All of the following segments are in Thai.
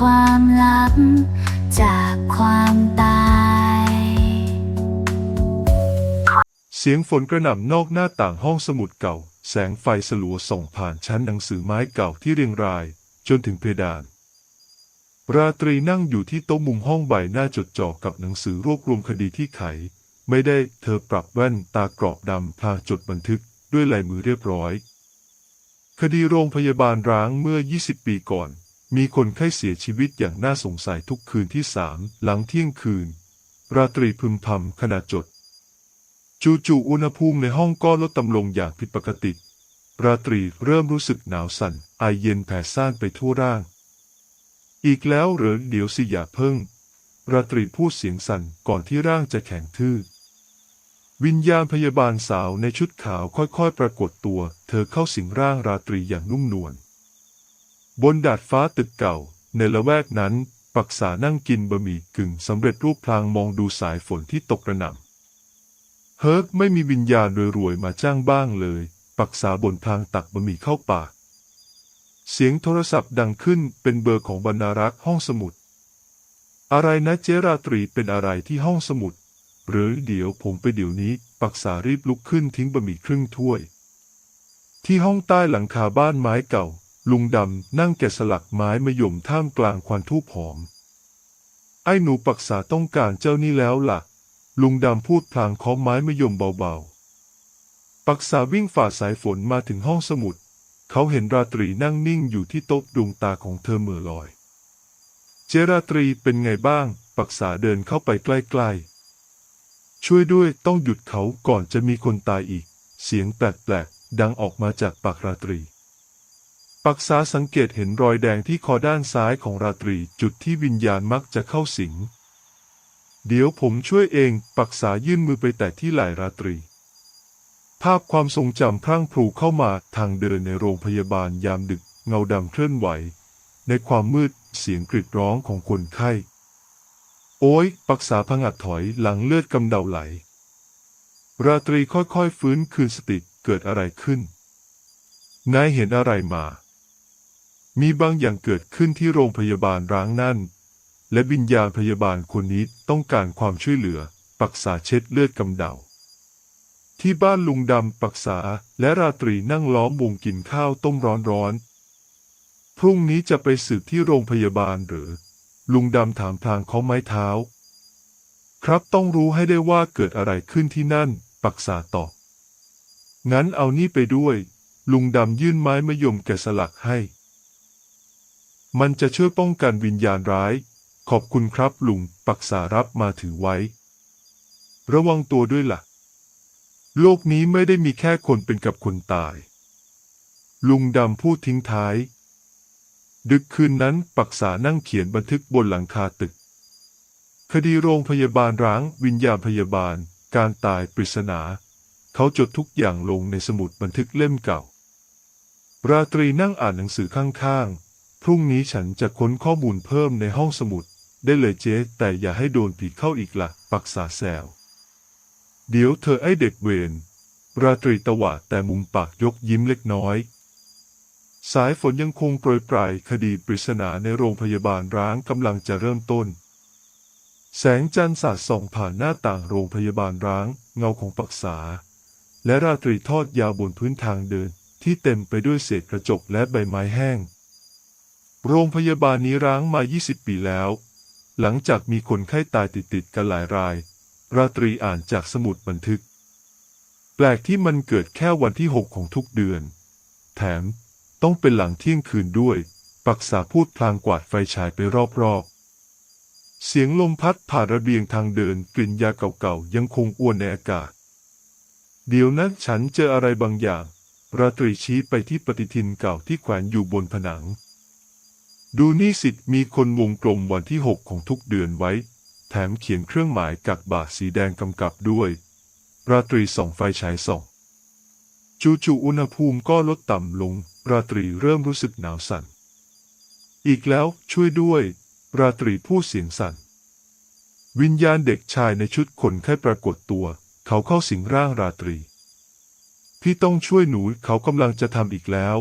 ความลับ จากความตาย เสียงฝนกระหน่ำนอกหน้าต่างห้องสมุดเก่า แสงไฟสลัวส่องผ่านชั้นหนังสือไม้เก่าที่เรียงราย จนถึงเพดาน ราตรีนั่งอยู่ที่โต๊ะมุมห้องใบหน้าจดจ่อกับหนังสือรวบรวมคดีที่ไข ไม่ได้เธอปรับแว่นตากรอบดำพลางจดบันทึกด้วยลายมือเรียบร้อย คดีโรงพยาบาลร้างเมื่อ 20 ปีก่อน มีคนไข้เสียชีวิตอย่างน่าสงสัยทุกคืนที่สามหลังเที่ยงคืน ราตรีพึมพำขณะจด จู่ๆอุณหภูมิในห้องก็ลดต่ำลงอย่างผิดปกติ ราตรีเริ่มรู้สึกหนาวสั่นไอเย็นแผ่ซ่านไปทั่วร่าง อีกแล้วหรือเดี๋ยวสิอย่าเพิ่ง ราตรีพูดเสียงสั่นก่อนที่ร่างจะแข็งทื่อวิญญาณพยาบาลสาวในชุดขาวค่อยๆ ปรากฏตัว เธอเข้าสิงร่างราตรีอย่างนุ่มนวล บนดาดฟ้าตึกเก่า ในละแวกนั้น ปักษานั่งกินบะหมี่กึ่งสำเร็จรูปพลางมองดูสายฝนที่ตกกระหน่ำเฮิร์กไม่มีวิญญาณรวยๆมาจ้างบ้างเลย ปักษาบนพลางตักบะหมี่เข้าปาก เสียงโทรศัพท์ดังขึ้นเป็นเบอร์ของบรรณารักษ์ห้องสมุด อะไรนะเจราตรีเป็นอะไรที่ห้องสมุด หรือเดี๋ยวผมไปเดี๋ยวนี้ ปักษารีบลุกขึ้นทิ้งบะหมี่ครึ่งถ้วยที่ห้องใต้หลังคาบ้านไม้เก่า ลุงดำนั่งแกะสลักไม้มะยมท่ามกลางควันทูบหอม ไอ้หนูปักษาต้องการเจ้านี่แล้วล่ะ ลุงดำพูดพลางเคาะไม้มะยมเบาๆ ปักษาวิ่งฝ่าสายฝนมาถึงห้องสมุด เขาเห็นราตรีนั่งนิ่งอยู่ที่โต๊ะดวงตาของเธอเหม่อลอย เจราตรีเป็นไงบ้าง ปักษาเดินเข้าไปใกล้ๆ ช่วยด้วยต้องหยุดเขาก่อนจะมีคนตายอีก เสียงแปลกๆดังออกมาจากปากราตรี ปักษาสังเกตเห็นรอยแดงที่คอด้านซ้ายของราตรีจุดที่วิญญาณมักจะเข้าสิง เดี๋ยวผมช่วยเอง ปักษายื่นมือไปแตะที่ไหล่ราตรี ภาพความทรงจำพรั่งพรูเข้ามาทางเดินในโรงพยาบาลยามดึกเงาดำเคลื่อนไหว ในความมืดเสียงกรีดร้องของคนไข้ โอ้ยปักษาพังัดถอยหลังเลือดกำเดาไหล ราตรีค่อยๆฟื้นคืนสติเกิดอะไรขึ้น นายเห็นอะไรมา มีบางอย่างเกิดขึ้นที่โรงพยาบาลร้างนั่น และวิญญาณพยาบาลคนนี้ต้องการความช่วยเหลือ ปักษาเช็ดเลือดกำเดา ที่บ้านลุงดำปักษาและราตรีนั่งล้อมวงกินข้าวต้มร้อนๆ พรุ่งนี้จะไปสืบที่โรงพยาบาลหรือ ลุงดำถามทางเขาไม้เท้า ครับต้องรู้ให้ได้ว่าเกิดอะไรขึ้นที่นั่น ปักษาตอบงั้นเอานี่ไปด้วย ลุงดำยื่นไม้มะยมแกะสลักให้ มันจะช่วยป้องกันวิญญาณร้าย ขอบคุณครับลุง ปักษารับมาถือไว้ ระวังตัวด้วยล่ะ โลกนี้ไม่ได้มีแค่คนเป็นกับคนตาย ลุงดำพูดทิ้งท้าย ดึกคืนนั้นปักษานั่งเขียนบันทึกบนหลังคาตึก คดีโรงพยาบาลร้าง วิญญาณพยาบาล การตายปริศนา เขาจดทุกอย่างลงในสมุดบันทึกเล่มเก่า ราตรีนั่งอ่านหนังสือข้างๆ พรุ่งนี้ฉันจะค้นข้อมูลเพิ่มในห้องสมุด ได้เลยเจ๊ แต่อย่าให้โดนผีเข้าอีกละปักษาแซว เดี๋ยวเธอไอเด็กเวร ราตรีตะวาดแต่มุมปากยกยิ้มเล็กน้อย สายฝนยังคงโปรยปลายคดีปริศนาในโรงพยาบาลร้างกำลังจะเริ่มต้น แสงจันทร์สาดส่องผ่านหน้าต่างโรงพยาบาลร้าง เงาของปักษา และราตรีทอดยาวบนพื้นทางเดินที่เต็มไปด้วยเศษกระจกและใบไม้แห้ง โรงพยาบาลนี้ร้างมา 20 ปีแล้ว หลังจากมีคนไข้ตายติดๆกันหลายราย ราตรีอ่านจากสมุดบันทึก แปลกที่มันเกิดแค่วันที่ 6 ของทุกเดือน แถมต้องเป็นหลังเที่ยงคืนด้วย ปักษาพูดพลางกวาดไฟฉายไปรอบๆ เสียงลมพัดผ่านระเบียงทางเดินกลิ่นยาเก่าๆ ยังคงอ้วนในอากาศ เดี๋ยวนั้นฉันเจออะไรบางอย่าง ราตรีชี้ไปที่ปฏิทินเก่าที่แขวนอยู่บนผนัง ดูนี่สิมีคนวงกลมวันที่ 6 ของทุกเดือนไว้ แถมเขียนเครื่องหมายกักบาทสีแดงกำกับด้วย ราตรีส่องไฟฉายส่อง จู่ๆอุณหภูมิก็ลดต่ำลง ราตรีเริ่มรู้สึกหนาวสั่น อีกแล้วช่วยด้วย ราตรีพูดเสียงสั่น วิญญาณเด็กชายในชุดคนไข้ปรากฏตัว เขาเข้าสิงร่างราตรี พี่ต้องช่วยหนูเขากำลังจะทำอีกแล้ว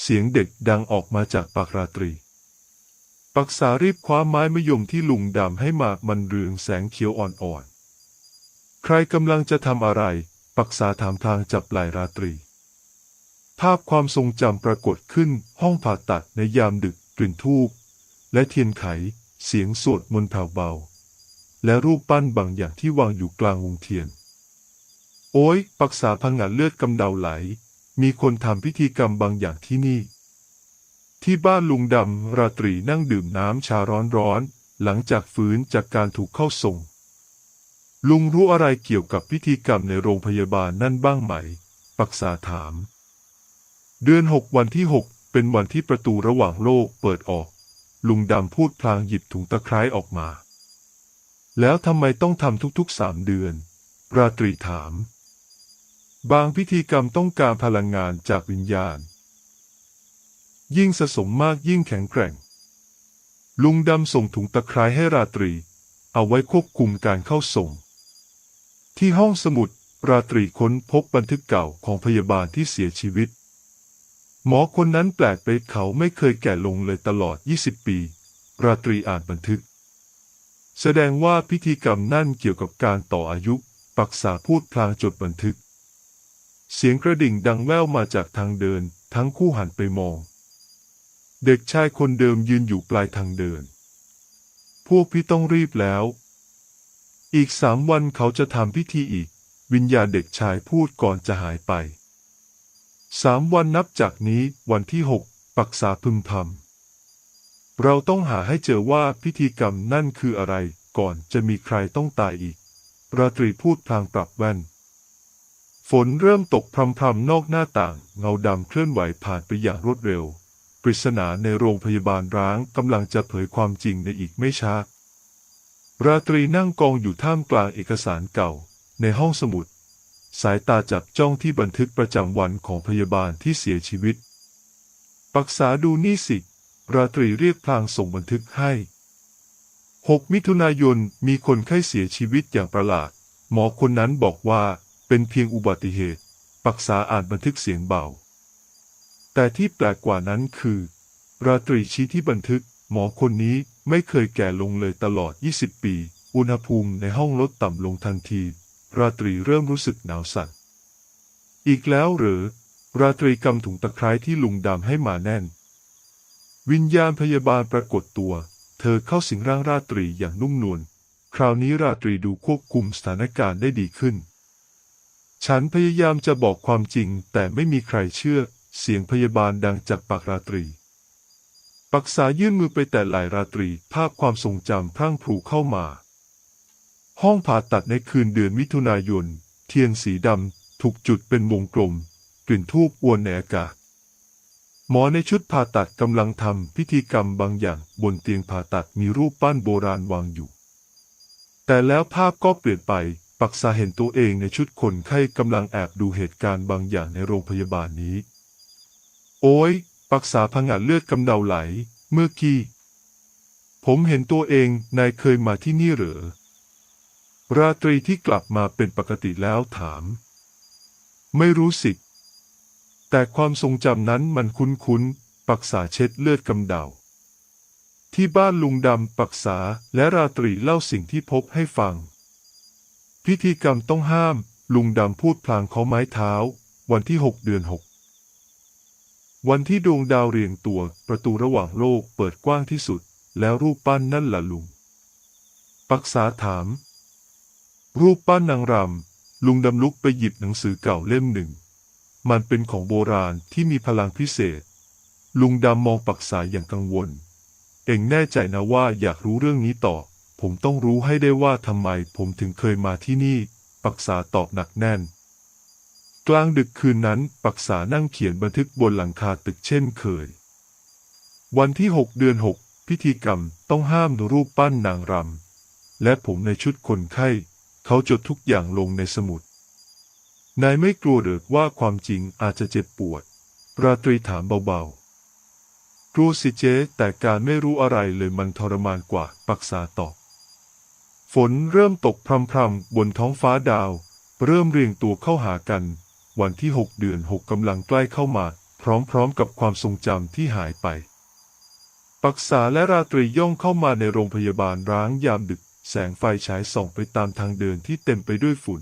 เสียงเด็กดังออกมาจากปากราตรี ปักษารีบคว้าไม้มะยมที่ลุงดำให้มามันเรืองแสงเขียวอ่อนๆ ใครกำลังจะทำอะไร ปักษาถามทางจับไหลราตรี ภาพความทรงจำปรากฏขึ้นห้องผ่าตัดในยามดึกกลิ่นทูบและเทียนไข เสียงสวดมนต์แผ่วเบา และรูปปั้นบางอย่างที่วางอยู่กลางวงเทียน โอ้ยปักษาพังงาเลือดกำเดาไหล มีคนทำพิธีกรรมบางอย่างที่นี่ ที่บ้านลุงดำราตรีนั่งดื่มน้ำชาร้อนๆหลังจากฟื้นจากการถูกเข้าส่ง ลุงรู้อะไรเกี่ยวกับพิธีกรรมในโรงพยาบาลนั่นบ้างไหม ปักษาถาม เดือนหกวันที่หกเป็นวันที่ประตูระหว่างโลกเปิดออก ลุงดำพูดพลางหยิบถุงตะไคร้ออกมา แล้วทำไมต้องทำทุกๆสามเดือน ราตรีถาม บางพิธีกรรมต้องการพลังงานจากวิญญาณ ยิ่งสะสมมากยิ่งแข็งแกร่ง ลุงดำส่งถุงตะไคร้ให้ราตรี เอาไว้ควบคุมการเข้าส่ง ที่ห้องสมุดราตรีค้นพบบันทึกเก่าของพยาบาลที่เสียชีวิต หมอคนนั้นแปลกไปเขาไม่เคยแก่ลงเลยตลอด 20 ปี ราตรีอ่านบันทึก แสดงว่าพิธีกรรมนั่นเกี่ยวกับการต่ออายุ ปักษาพูดพลางจดบันทึก เสียงกระดิ่งดังแว่วมาจากทางเดิน ทั้งคู่หันไปมอง เด็กชายคนเดิมยืนอยู่ปลายทางเดิน พวกพี่ต้องรีบแล้ว อีกสามวันเขาจะทำพิธีอีก วิญญาณเด็กชายพูดก่อนจะหายไป สามวันนับจากนี้วันที่หกปักษาพึมพำเราต้องหาให้เจอว่าพิธีกรรมนั่นคืออะไรก่อนจะมีใครต้องตายอีก ราตรีพูดพลางปรับแว่น ฝนเริ่มตกพรำๆนอกหน้าต่าง เงาดำเคลื่อนไหวผ่านไปอย่างรวดเร็ว ปริศนาในโรงพยาบาลร้างกำลังจะเผยความจริงในอีกไม่ช้า ราตรีนั่งกองอยู่ท่ามกลางเอกสารเก่า ในห้องสมุด สายตาจับจ้องที่บันทึกประจำวันของพยาบาลที่เสียชีวิต ปักษาดูนี่สิ ราตรีเรียกพลางส่งบันทึกให้ 6 มิถุนายนมีคนไข้เสียชีวิตอย่างประหลาด หมอคนนั้นบอกว่าเป็นเพียงอุบัติเหตุ ปักษาอ่านบันทึกเสียงเบา แต่ที่แปลกกว่านั้นคือ ราตรีชี้ที่บันทึก หมอคนนี้ไม่เคยแก่ลงเลยตลอด 20 ปี อุณหภูมิในห้องลดต่ำลงทันที ราตรีเริ่มรู้สึกหนาวสั่น อีกแล้วหรือ ราตรีกำถุงตะไคร้ที่ลุงดำให้มาแน่น วิญญาณพยาบาลปรากฏตัว เธอเข้าสิงร่างราตรีอย่างนุ่มนวล คราวนี้ราตรีดูควบคุมสถานการณ์ได้ดีขึ้นฉันพยายามจะบอกความจริงแต่ไม่มีใครเชื่อ เสียงพยาบาลดังจากปากราตรี ปักษายื่นมือไปแต่หลายราตรี ภาพความทรงจำพรั่งพรูเข้ามา ห้องผ่าตัดในคืนเดือนมิถุนายน เทียนสีดำถูกจุดเป็นวงกลม กลิ่นทูบอวนในอากาศหมอในชุดผ่าตัดกำลังทำพิธีกรรมบางอย่างบนเตียงผ่าตัดมีรูปปั้นโบราณวางอยู่ แต่แล้วภาพก็เปลี่ยนไป ปักษาเห็นตัวเองในชุดคนไข้กำลังแอบดูเหตุการณ์บางอย่างในโรงพยาบาลนี้ โอ้ย ปักษาพังงาเลือดกำเดาไหล เมื่อกี้ ผมเห็นตัวเอง นายเคยมาที่นี่เหรอราตรีที่กลับมาเป็นปกติแล้วถาม ไม่รู้สิ แต่ความทรงจำนั้นมันคุ้นๆ ปักษาเช็ดเลือดกำเดา ที่บ้านลุงดำปักษาและราตรีเล่าสิ่งที่พบให้ฟัง พิธีกรรมต้องห้าม ลุงดำพูดพลางเขาไม้เท้า วันที่หกเดือนหก วันที่ดวงดาวเรียงตัวประตูระหว่างโลกเปิดกว้างที่สุด แล้วรูปปั้นนั่นล่ะลุง ปักษาถาม รูปปั้นนางรำลุงดำลุกไปหยิบหนังสือเก่าเล่มหนึ่ง มันเป็นของโบราณที่มีพลังพิเศษ ลุงดำมองปักษาอย่างกังวล เองแน่ใจนะว่าอยากรู้เรื่องนี้ต่อ ผมต้องรู้ให้ได้ว่าทำไมผมถึงเคยมาที่นี่ ปักษาตอบหนักแน่น กลางดึกคืนนั้นปักษานั่งเขียนบันทึกบนหลังคาตึกเช่นเคย วันที่หกเดือนหกพิธีกรรมต้องห้ามรูปปั้นนางรำ และผมในชุดคนไข้ เขาจดทุกอย่างลงในสมุด นายไม่กลัวหรือดว่าความจริงอาจจะเจ็บปวด ราตรีถามเบาๆ กลัวสิเจ๊แต่การไม่รู้อะไรเลยมันทรมานกว่าปักษาตอบ ฝนเริ่มตกพรำๆบนท้องฟ้าดาว เริ่มเรียงตัวเข้าหากัน วันที่หกเดือนหกกำลังใกล้เข้ามา พร้อมๆกับความทรงจำที่หายไป ปักษาและราตรีย่องเข้ามาในโรงพยาบาลร้างยามดึก แสงไฟฉายส่องไปตามทางเดินที่เต็มไปด้วยฝุ่น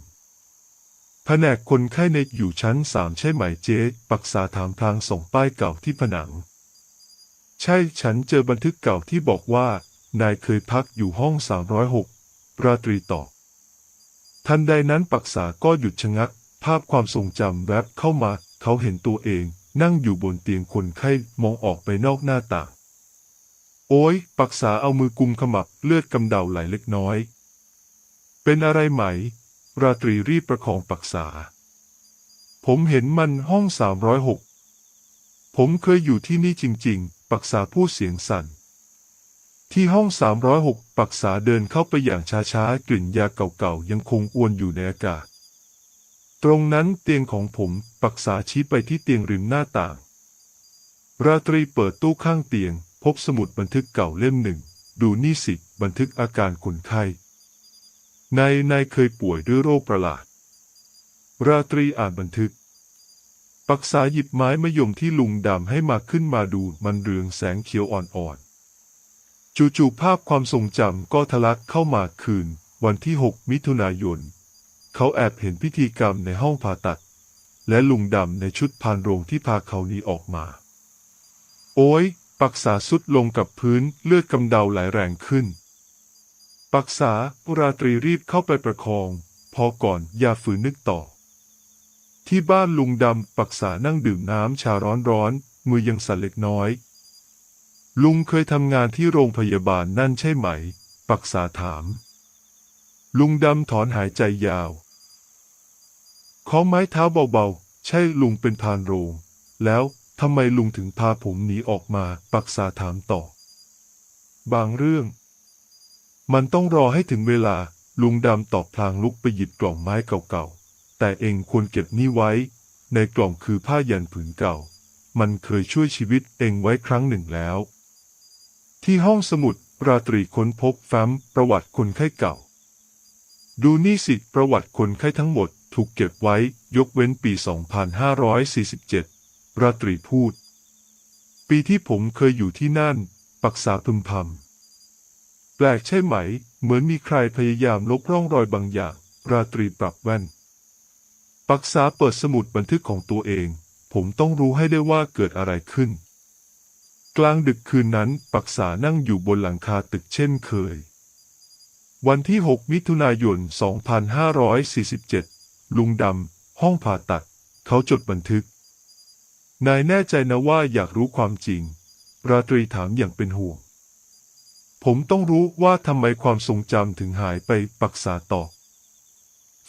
แผนกคนไข้ในอยู่ชั้นสามใช่ไหมเจ๊ปักษาถามพลางส่งป้ายเก่าที่ผนัง ใช่ฉันเจอบันทึกเก่าที่บอกว่า นายเคยพักอยู่ห้อง 306 ราตรีตอบทันใดนั้นปักษาก็หยุดชะงัก ภาพความทรงจำแวบเข้ามา เขาเห็นตัวเอง นั่งอยู่บนเตียงคนไข้มองออกไปนอกหน้าต่าง โอ้ยปักษาเอามือกุมขมับเลือดกำเดาไหลเล็กน้อย เป็นอะไรไหม ราตรีรีบประคองปักษา ผมเห็นมันห้องสามร้อยหกผมเคยอยู่ที่นี่จริง ๆ ปักษาพูดเสียงสั่นที่ห้องสามร้อยหกปักษาเดินเข้าไปอย่างช้าๆ กลิ่นยาเก่าๆ ยังคงอวนอยู่ในอากาศ ตรงนั้นเตียงของผมปักษาชี้ไปที่เตียงริมหน้าต่าง ราตรีเปิดตู้ข้างเตียง พบสมุดบันทึกเก่าเล่มหนึ่ง ดูนี่สิ บันทึกอาการคนไข้ นาย นายเคยป่วยด้วยโรคประหลาด ราตรีอ่านบันทึก ปักษาหยิบไม้มะยมที่ลุงดำให้มาขึ้นมาดูมันเรืองแสงเขียวอ่อนๆ จู่ๆภาพความทรงจำก็ทะลักเข้ามาคืน วันที่ 6 มิถุนายน เขาแอบเห็นพิธีกรรมในห้องผ่าตัด และลุงดำในชุดพานโรงที่พาเขาหนีออกมา โอ้ย ปักษาสุดลงกับพื้นเลือดกำเดาไหลแรงขึ้น ปักษาราตรีรีบเข้าไปประคอง พอก่อนอย่าฝืนนึกต่อ ที่บ้านลุงดำปักษานั่งดื่มน้ำชาร้อนๆมือยังสั่นเล็กน้อย ลุงเคยทำงานที่โรงพยาบาลนั่นใช่ไหม ปักษาถามลุงดำถอนหายใจยาว เคาไม้เท้าเบาๆ ใช่ลุงเป็นพานโรง แล้วทำไมลุงถึงพาผมหนีออกมาปักษาถามต่อ บางเรื่อง มันต้องรอให้ถึงเวลาลุงดำตอบพลางลุกไปหยิบกล่องไม้เก่าๆ แต่เองควรเก็บนี่ไว้ ในกล่องคือผ้ายันผืนเก่า มันเคยช่วยชีวิตเองไว้ครั้งหนึ่งแล้ว ที่ห้องสมุดราตรีค้นพบแฟ้มประวัติคนไข้เก่า ดูนี่สิประวัติคนไข้ทั้งหมด ถูกเก็บไว้ยกเว้นปี 2547 ราตรีพูด ปีที่ผมเคยอยู่ที่นั่น ปักษาพึมพำแปลกใช่ไหม เหมือนมีใครพยายามลบร่องรอยบางอย่าง ราตรีปรับแว่น ปักษาเปิดสมุดบันทึกของตัวเอง ผมต้องรู้ให้ได้ว่าเกิดอะไรขึ้น กลางดึกคืนนั้น ปักษานั่งอยู่บนหลังคาตึกเช่นเคยวันที่ 6 มิถุนายน 2547 ลุงดำ ห้องผ่าตัด เขาจดบันทึก นายแน่ใจนะว่าอยากรู้ความจริง ราตรีถามอย่างเป็นห่วง ผมต้องรู้ว่าทำไมความทรงจำถึงหายไปปักษาต่อ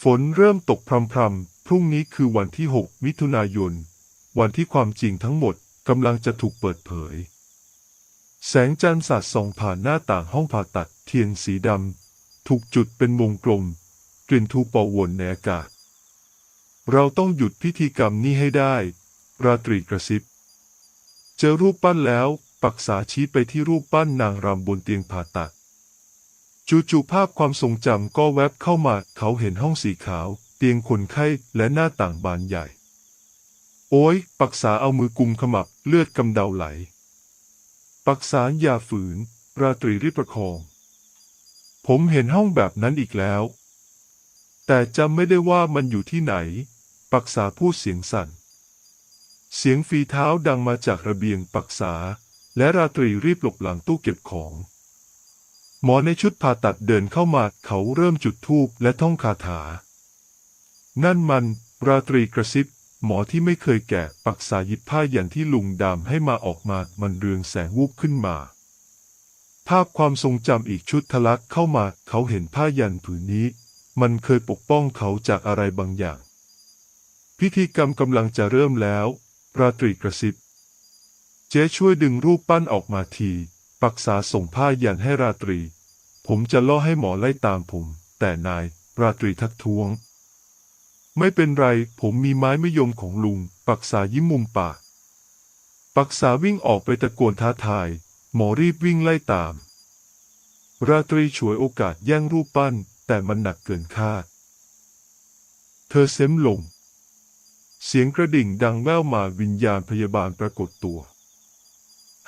ฝนเริ่มตกพรำๆ พรุ่งนี้คือวันที่ 6 มิถุนายน วันที่ความจริงทั้งหมดกำลังจะถูกเปิดเผย แสงจันทร์สาดส่องผ่านหน้าต่างห้องผ่าตัดเทียนสีดำถูกจุดเป็นวงกลม กลิ่นทูปอวนในอากาศ เราต้องหยุดพิธีกรรมนี้ให้ได้ ราตรีกระซิบ เจอรูปปั้นแล้ว ปักษาชี้ไปที่รูปปั้นนางรำบนเตียงผ่าตัด จู่ๆภาพความทรงจำก็แวบเข้ามา เขาเห็นห้องสีขาว เตียงคนไข้และหน้าต่างบานใหญ่ โอ้ย ปักษาเอามือกุมขมับเลือดกำเดาไหล ปักษาอย่าฝืน ราตรีรีบประคอง ผมเห็นห้องแบบนั้นอีกแล้ว แต่จำไม่ได้ว่ามันอยู่ที่ไหน ปักษาพูดเสียงสั่น เสียงฝีเท้าดังมาจากระเบียงปักษา และราตรีรีบหลบหลังตู้เก็บของ หมอในชุดผ่าตัดเดินเข้ามาเขาเริ่มจุดธูปและท่องคาถา นั่นมัน ราตรีกระซิบ หมอที่ไม่เคยแก่ปักษาหยิบผ้ายันที่ลุงดำให้มาออกมามันเรืองแสงวูบขึ้นมา ภาพความทรงจำอีกชุดทะลักเข้ามาเขาเห็นผ้ายันผืนนี้ มันเคยปกป้องเขาจากอะไรบางอย่าง พิธีกรรมกำลังจะเริ่มแล้ว ราตรีกระซิบ เจ๊ช่วยดึงรูปปั้นออกมาที ปักษาส่งผ้ายันให้ราตรี ผมจะล่อให้หมอไล่ตามผม แต่นาย ราตรีทักท้วง ไม่เป็นไร ผมมีไม้มะยมของลุง ปักษายิ้มมุมปาก ปักษาวิ่งออกไปตะโกนท้าทาย หมอรีบวิ่งไล่ตาม ราตรีฉวยโอกาสแย่งรูปปั้น แต่มันหนักเกินคาด เธอเซมลง เสียงกระดิ่งดังแว่วมาวิญญาณพยาบาลปรากฏตัว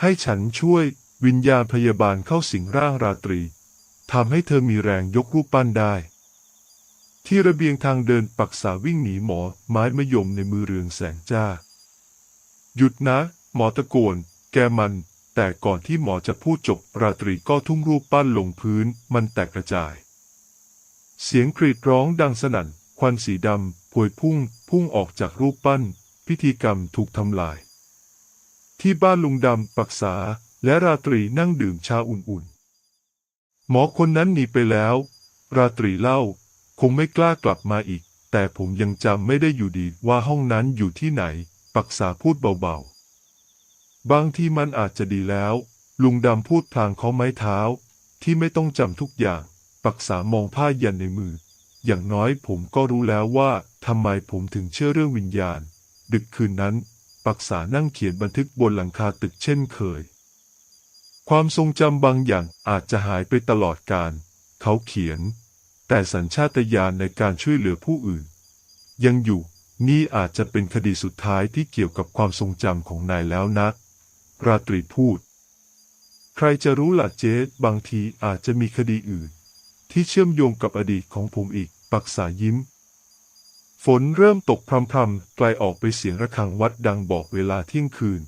ให้ฉันช่วยวิญญาณพยาบาลเข้าสิงร่างราตรีทำให้เธอมีแรงยกรูปปั้นได้ ที่ระเบียงทางเดินปักษาวิ่งหนีหมอไม้มะยมในมือเรืองแสงจ้า หยุดนะ หมอตะโกน แกมัน แต่ก่อนที่หมอจะพูดจบราตรีก็ทุ่มรูปปั้นลงพื้นมันแตกกระจาย เสียงกรีดร้องดังสนั่น ควันสีดำ วยพุ่งพุ่งออกจากรูปปั้น พิธีกรรมถูกทำลาย ที่บ้านลุงดำปักษาและราตรีนั่งดื่มชาอุ่นๆ หมอคนนั้นหนีไปแล้ว ราตรีเล่าคงไม่กล้ากลับมาอีก แต่ผมยังจำไม่ได้อยู่ดีว่าห้องนั้นอยู่ที่ไหน ปักษาพูดเบาๆ บางที่มันอาจจะดีแล้ว ลุงดำพูดพลางเขาไม้เท้า ที่ไม่ต้องจำทุกอย่าง ปักษามองผ้ายันในมือ อย่างน้อยผมก็รู้แล้วว่า ทำไมผมถึงเชื่อเรื่องวิญญาณ ดึกคืนนั้น ปักษานั่งเขียนบันทึกบนหลังคาตึกเช่นเคย ความทรงจำบางอย่างอาจจะหายไปตลอดการ เขาเขียน แต่สัญชาตญาณในการช่วยเหลือผู้อื่น ยังอยู่ นี่อาจจะเป็นคดีสุดท้ายที่เกี่ยวกับความทรงจำของนายแล้วนะราตรีพูด ใครจะรู้ล่ะเจ๊บางทีอาจจะมีคดีอื่น ที่เชื่อมโยงกับอดีตของผมอีก ปักษายิ้ม ฝนเริ่มตกพรำๆไกลออกไปเสียงระฆังวัดดังบอกเวลาเที่ยงคืน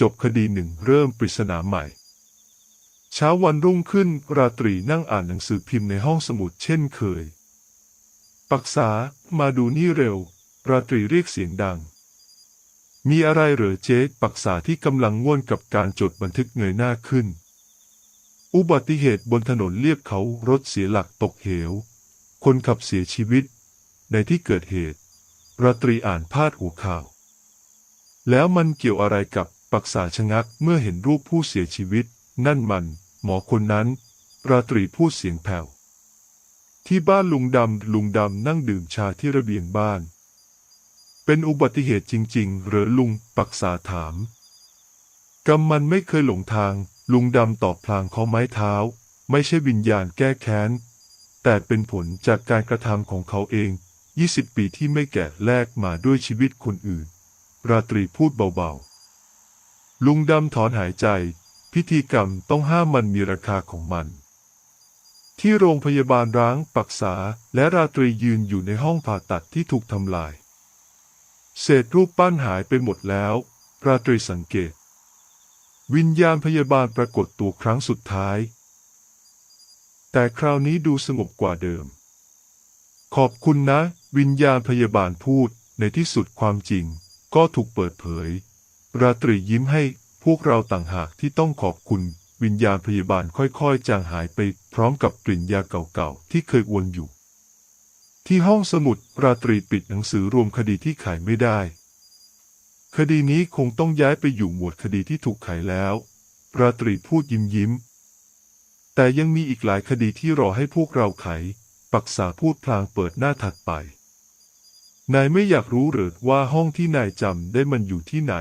จบคดีหนึ่งเริ่มปริศนาใหม่ เช้าวันรุ่งขึ้นราตรีนั่งอ่านหนังสือพิมพ์ในห้องสมุดเช่นเคย ปักษามาดูนี่เร็ว ราตรีเรียกเสียงดัง มีอะไรเหรอเจ๊ปักษาที่กำลังง่วนกับการจดบันทึกเงยหน้าขึ้น อุบัติเหตุบนถนนเลียบเขารถเสียหลักตกเหว คนขับเสียชีวิต ในที่เกิดเหตุ ราตรีอ่านพาดหัวข่าว แล้วมันเกี่ยวอะไรกับปักษาชะงักเมื่อเห็นรูปผู้เสียชีวิต นั่นมัน หมอคนนั้น ราตรีพูดเสียงแผ่ว ที่บ้านลุงดำลุงดำนั่งดื่มชาที่ระเบียงบ้าน เป็นอุบัติเหตุจริง ๆ หรือลุงปักษาถามกำมันไม่เคยหลงทาง ลุงดำตอบพลางเขาไม้เท้า ไม่ใช่วิญญาณแก้แค้น แต่เป็นผลจากการกระทำของเขาเอง 20 ปีที่ไม่แก่แลกมาด้วยชีวิตคนอื่น ราตรีพูดเบาๆ ลุงดำถอนหายใจ พิธีกรรมต้องห้ามมันมีราคาของมัน ที่โรงพยาบาลร้างปักษาและราตรียืนอยู่ในห้องผ่าตัดที่ถูกทำลาย เศษรูปปั้นหายไปหมดแล้ว ราตรีสังเกต วิญญาณพยาบาลปรากฏตัวครั้งสุดท้าย แต่คราวนี้ดูสงบกว่าเดิมขอบคุณนะ วิญญาณพยาบาลพูดในที่สุดความจริง ก็ถูกเปิดเผย ราตรียิ้มให้พวกเราต่างหากที่ต้องขอบคุณวิญญาณพยาบาลค่อยๆ จางหายไปพร้อมกับกลิ่นยาเก่าๆ ที่เคยวนอยู่ ที่ห้องสมุดราตรีปิดหนังสือรวมคดีที่ขายไม่ได้ คดีนี้คงต้องย้ายไปอยู่หมวดคดีที่ถูกขายแล้ว ราตรีพูดยิ้มยิ้ม แต่ยังมีอีกหลายคดีที่รอให้พวกเราไข ปักษาพูดพลางเปิดหน้าถัดไป นายไม่อยากรู้หรือว่าห้องที่นายจำได้มันอยู่ที่ไหน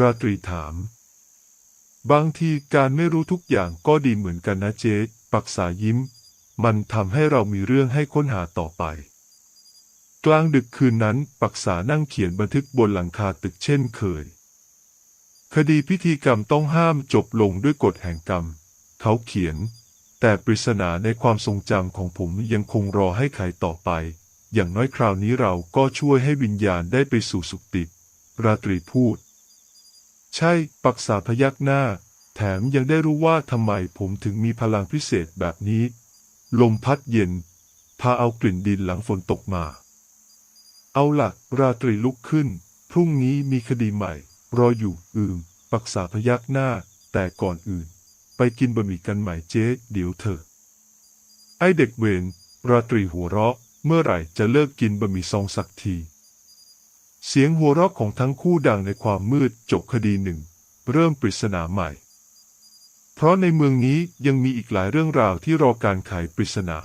ราตรีถาม บางทีการไม่รู้ทุกอย่างก็ดีเหมือนกันนะเจ๊ปักษายิ้ม มันทำให้เรามีเรื่องให้ค้นหาต่อไป กลางดึกคืนนั้นปักษานั่งเขียนบันทึกบนหลังคาตึกเช่นเคย คดีพิธีกรรมต้องห้ามจบลงด้วยกฎแห่งกรรม เขาเขียน แต่ปริศนาในความทรงจำของผมยังคงรอให้ไขต่อไป อย่างน้อยคราวนี้เราก็ช่วยให้วิญญาณได้ไปสู่สุคติ ราตรีพูด ใช่ ปักษาพยักหน้า แถมยังได้รู้ว่าทำไมผมถึงมีพลังพิเศษแบบนี้ ลมพัดเย็น พาเอากลิ่นดินหลังฝนตกมา เอาหลักราตรีลุกขึ้น พรุ่งนี้มีคดีใหม่ รออยู่อืมปักษาพยักหน้า แต่ก่อนอื่น ไปกินบะหมี่กันใหม่เจ๊เดี๋ยวเถอะไอเด็กเวนราตรีหัวเราะ เมื่อไหร่จะเลิกกินบะหมี่ซองสักที เสียงหัวเราะของทั้งคู่ดังในความมืดจบคดีหนึ่ง เริ่มปริศนาใหม่ เพราะในเมืองนี้ยังมีอีกหลายเรื่องราวที่รอการไขปริศนา